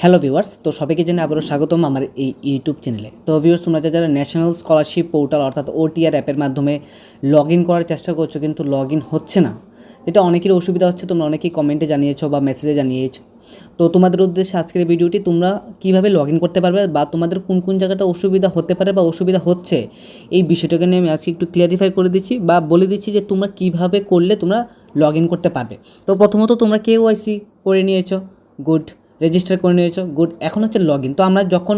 Hello viewers, তো সবাইকে জেনে আবারও স্বাগতম আমার এই ইউটিউব চ্যানেলে। তো ভিউয়ার্স, তোমরা যারা ন্যাশনাল স্কলারশিপ পোর্টাল অর্থাৎ ওটিআর অ্যাপের মাধ্যমে লগ ইন করার চেষ্টা করছ কিন্তু লগ ইন হচ্ছে না, যেটা অনেকেরই অসুবিধা হচ্ছে, তোমরা অনেকেই কমেন্টে জানিয়েছো বা মেসেজে জানিয়েছো। তো তোমাদের উদ্দেশ্যে আজকের ভিডিওটি তোমরা কীভাবে লগ ইন করতে পারবে বা তোমাদের কোন কোন জায়গাটা অসুবিধা হতে পারে বা অসুবিধা হচ্ছে, এই বিষয়টাকে নিয়ে আমি আজকে একটু ক্লিয়ারিফাই করে দিচ্ছি বা বলে দিচ্ছি যে তোমরা কীভাবে করলে তোমরা লগ ইন করতে পারবে। তো প্রথমত তোমরা কেওয়াইসি করে নিয়েছো গুড রেজিস্টার করে নিয়েছো গুড এখন হচ্ছে লগ ইন তো আমরা যখন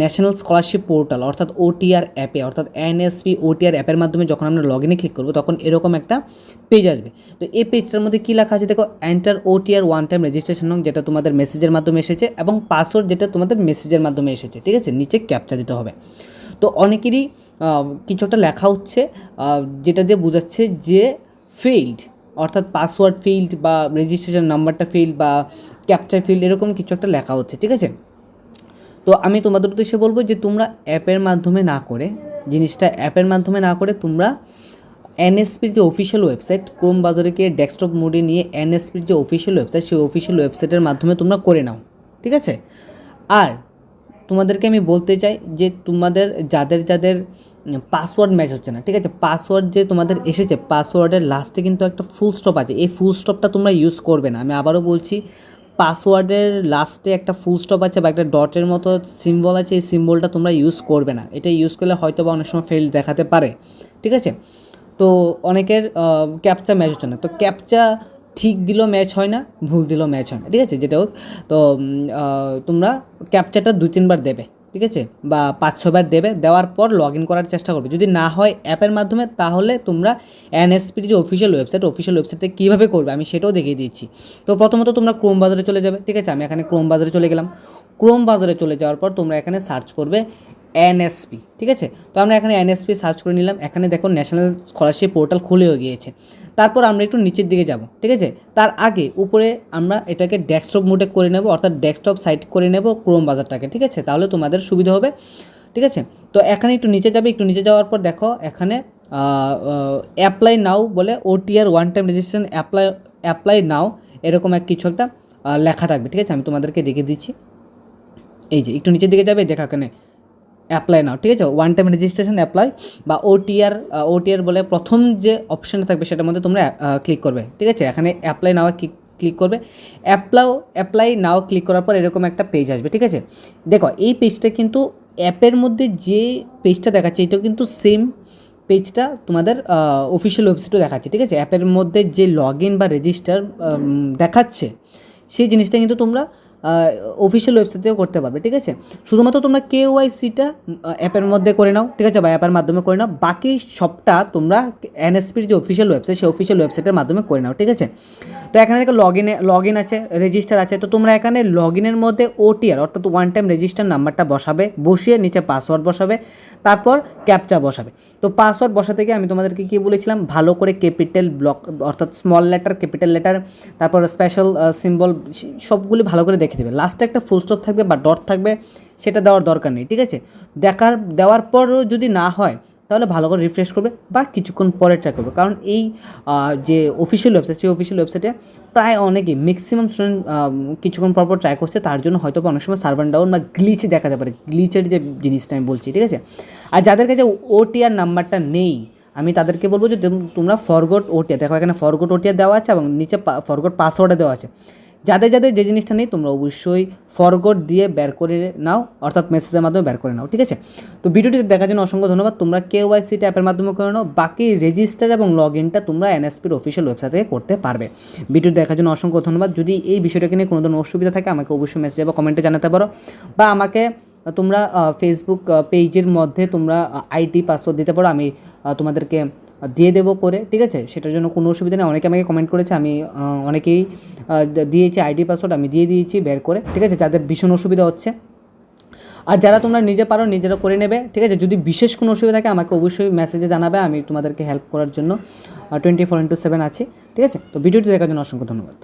ন্যাশনাল স্কলারশিপ পোর্টাল অর্থাৎ ওটিআর অ্যাপে অর্থাৎ এনএসপি ওটিআর অ্যাপের মাধ্যমে যখন আমরা লগ ইনে ক্লিক করব, তখন এরকম একটা পেজ আসবে। তো এই পেজটার মধ্যে কী লেখা আছে? দেখো enter OTR one time registration নং যেটা তোমাদের মেসেজের মাধ্যমে এসেছে, এবং পাসওয়ার্ড যেটা তোমাদের মেসেজের মাধ্যমে এসেছে, ঠিক আছে? নিচে ক্যাপচা দিতে হবে। তো অনেকেরই কিছু একটা লেখা হচ্ছে যেটা দিয়ে বোঝাচ্ছে যে ফেইল্ড অর্থাৎ পাসওয়ার্ড ফিল্ড বা রেজিস্ট্রেশন নাম্বারটা ফিল্ড বা ক্যাপচার ফিল্ড এরকম কিছু একটা লেখা হচ্ছে, ঠিক আছে? তো আমি তোমাদের উদ্দেশ্যে বলব যে তোমরা অ্যাপের মাধ্যমে না করে, জিনিসটা অ্যাপের মাধ্যমে না করে তোমরা এনএসপির যে অফিসিয়াল ওয়েবসাইট ক্রোম বাজারে গিয়ে ডেস্কটপ মোডে নিয়ে এনএসপির যে অফিসিয়াল ওয়েবসাইট সেই অফিসিয়াল ওয়েবসাইটের মাধ্যমে তোমরা করে নাও, ঠিক আছে? আর তোমাদেরকে আমি বলতে চাই যে তোমাদের যাদের যাদের পাসওয়ার্ড ম্যাচ হচ্ছে না, ঠিক আছে? পাসওয়ার্ড যে তোমাদের এসেছে পাসওয়ার্ডের লাস্টে কিন্তু একটা ফুল স্টপ আছে। এই ফুল স্টপটা তোমরা ইউজ করবে না। আমি আবারও বলছি পাসওয়ার্ডের লাস্টে একটা ফুল স্টপ আছে বা একটা ডটের মতো সিম্বল আছে, এই সিম্বলটা তোমরা ইউজ করবে না। এটা ইউজ করলে হয়তো বা অনেক সময় ফেল দেখাতে পারে, ঠিক আছে? তো অনেকের ক্যাপচা ম্যাচ হচ্ছে না। তো ক্যাপচা ঠিক দিলেও ম্যাচ হয় না, ভুল দিলেও ম্যাচ হয় না, ঠিক আছে? যেটা হোক, তো তোমরা ক্যাপচাটা দু তিনবার দেবে, ঠিক আছে? বা পাঁচ, ছবার দেবে, দেওয়ার পর লগ ইন করার চেষ্টা করবে। যদি না হয় অ্যাপের মাধ্যমে, তাহলে তোমরা এনএসপির যে অফিসিয়াল ওয়েবসাইট অফিসিয়াল ওয়েবসাইটে কীভাবে করবে, আমি সেটাও দেখিয়ে দিচ্ছি। তো প্রথমত তোমরা ক্রোম বাজারে চলে যাবে, ঠিক আছে? আমি এখানে ক্রোম বাজারে চলে গেলাম। ক্রোম বাজারে চলে যাওয়ার পর তোমরা এখানে সার্চ করবে এনএসপি, ঠিক আছে? তো আমরা এখানে এনএসপি সার্চ করে নিলাম। এখানে দেখো ন্যাশনাল স্কলারশিপ পোর্টাল খুলেও গিয়েছে। তারপর আমরা একটু নিচের দিকে যাব, ঠিক আছে? তার আগে উপরে আমরা এটাকে ডেস্কটপ মোডে করে নেব, অর্থাৎ ডেস্কটপ সাইট করে নেব ক্রোম বাজারটাকে, ঠিক আছে? তাহলে তোমাদের সুবিধা হবে, ঠিক আছে? তো এখানে একটু নিচে যাবে, একটু নিচে যাওয়ার পর দেখো এখানে অ্যাপ্লাই নাও বলে OTR one time registration apply apply now এরকম এক কিছু একটা লেখা থাকবে, ঠিক আছে? আমি তোমাদেরকে দেখে দিচ্ছি। এই যে, একটু নিচের দিকে যাবে, দেখা এখানে অ্যাপ্লাই নাও ঠিক আছে? ওয়ান টাইম রেজিস্ট্রেশন অ্যাপ্লাই বা ওটিআর ওটিআর বলে প্রথম যে অপশানটা থাকবে সেটার মধ্যে তোমরা ক্লিক করবে, ঠিক আছে? এখানে অ্যাপ্লাই নাও ক্লিক করবে। অ্যাপ্লাও অ্যাপ্লাই নাও ক্লিক করার পর এরকম একটা পেজ আসবে, ঠিক আছে? দেখো, এই পেজটা কিন্তু অ্যাপের মধ্যে যে পেজটা দেখাচ্ছে, এটাও কিন্তু সেম পেজটা তোমাদের অফিসিয়াল ওয়েবসাইটও দেখাচ্ছে, ঠিক আছে? অ্যাপের মধ্যে যে লগ ইন বা রেজিস্টার দেখাচ্ছে, সেই জিনিসটা কিন্তু তোমরা অফিসিয়াল ওয়েবসাইটেও করতে পারবে, ঠিক আছে? শুধুমাত্র তোমরা কে ওয়াইসিটা অ্যাপের মধ্যে করে নাও, ঠিক আছে? বা অ্যাপের মাধ্যমে করে নাও, বাকি সবটা তোমরা এনএসপির যে অফিসিয়াল ওয়েবসাইট সেই অফিসিয়াল ওয়েবসাইটের মাধ্যমে করে নাও, ঠিক আছে? তো এখানে দেখো লগ ইনে লগ ইন আছে রেজিস্টার আছে, তো তোমরা এখানে লগ ইনের মধ্যে ওটিআর অর্থাৎ ওয়ান টাইম রেজিস্টার নাম্বারটা বসাবে, বসিয়ে নিচে পাসওয়ার্ড বসাবে, তারপর ক্যাপচা বসাবে। তো পাসওয়ার্ড বসাতে গিয়ে আমি তোমাদেরকে কী বলেছিলাম? ভালো করে ক্যাপিটাল ব্লক অর্থাৎ স্মল লেটার ক্যাপিটাল লেটার তারপর স্পেশাল সিম্বল সবগুলি ভালো করে দেখে দেবে। লাস্টে একটা ফুল স্টপ থাকবে বা ডট থাকবে, সেটা দেওয়ার দরকার নেই, ঠিক আছে? দেখার, দেওয়ার পরও যদি না হয়, তাহলে ভালো করে রিফ্রেশ করবে বা কিছুক্ষণ পরে ট্রাই করবে। কারণ এই যে অফিসিয়াল ওয়েবসাইট সেই অফিসিয়াল ওয়েবসাইটে প্রায় অনেকেই ম্যাক্সিমাম স্টুডেন্ট কিছুক্ষণ পর পর ট্রাই করছে, তার জন্য হয়তো অনেক সময় সার্ভার ডাউন বা গ্লিচ দেখাতে পারে। গ্লিচের যে জিনিসটা আমি বলছি, ঠিক আছে? আর যাদের কাছে ওটিআর নাম্বারটা নেই, আমি তাদেরকে বলব যে তোমরা ফরগট ওটিআর দেখো, এখানে ফরগট ওটিআর দেওয়া আছে এবং নিচে ফরগট পাসওয়ার্ডে দেওয়া আছে। যাদের যাদের যে জিনিসটা নেই, তোমরা অবশ্যই ফরগট দিয়ে বের করে নাও, অর্থাৎ মেসেজের মাধ্যমে বের করে নাও, ঠিক আছে? তো ভিডিওটি দেখার জন্য অসংখ্য ধন্যবাদ। তোমরা কে ওয়াইসিটা অ্যাপের মাধ্যমে করে নাও, বাকি রেজিস্টার এবং লগ ইনটা তোমরা এনএসপির অফিসিয়াল ওয়েবসাইট থেকে করতে পারবে। ভিডিওটি দেখার জন্য অসংখ্য ধন্যবাদ। যদি এই বিষয়টাকে নিয়ে কোনো ধরনের অসুবিধা থাকে, আমাকে অবশ্যই মেসেজ বা কমেন্টে জানাতে পারো। বা আমাকে তোমরা ফেসবুক পেজের মধ্যে তোমরা আইডি পাসওয়ার্ড দিতে পারো। আমি তোমাদেরকে দিয়ে দেবো করে ঠিক আছে? সেটার জন্য কোনো অসুবিধা নেই। অনেকে আমাকে কমেন্ট করেছে, আমি অনেকেই দিয়েছি আইডি পাসওয়ার্ড আমি দিয়ে দিয়েছি বের করে, ঠিক আছে? যাদের ভীষণ অসুবিধা হচ্ছে। আর যারা তোমরা নিজে পারো, নিজেরা করে নেবে, ঠিক আছে? যদি বিশেষ কোনো অসুবিধা থাকে, আমাকে অবশ্যই মেসেজে জানাবে, আমি তোমাদেরকে হেল্প করার জন্য টোয়েন্টি ফোর ইন্টু সেভেন আছি, ঠিক আছে? তো ভিডিওটি দেখার জন্য অসংখ্য ধন্যবাদ।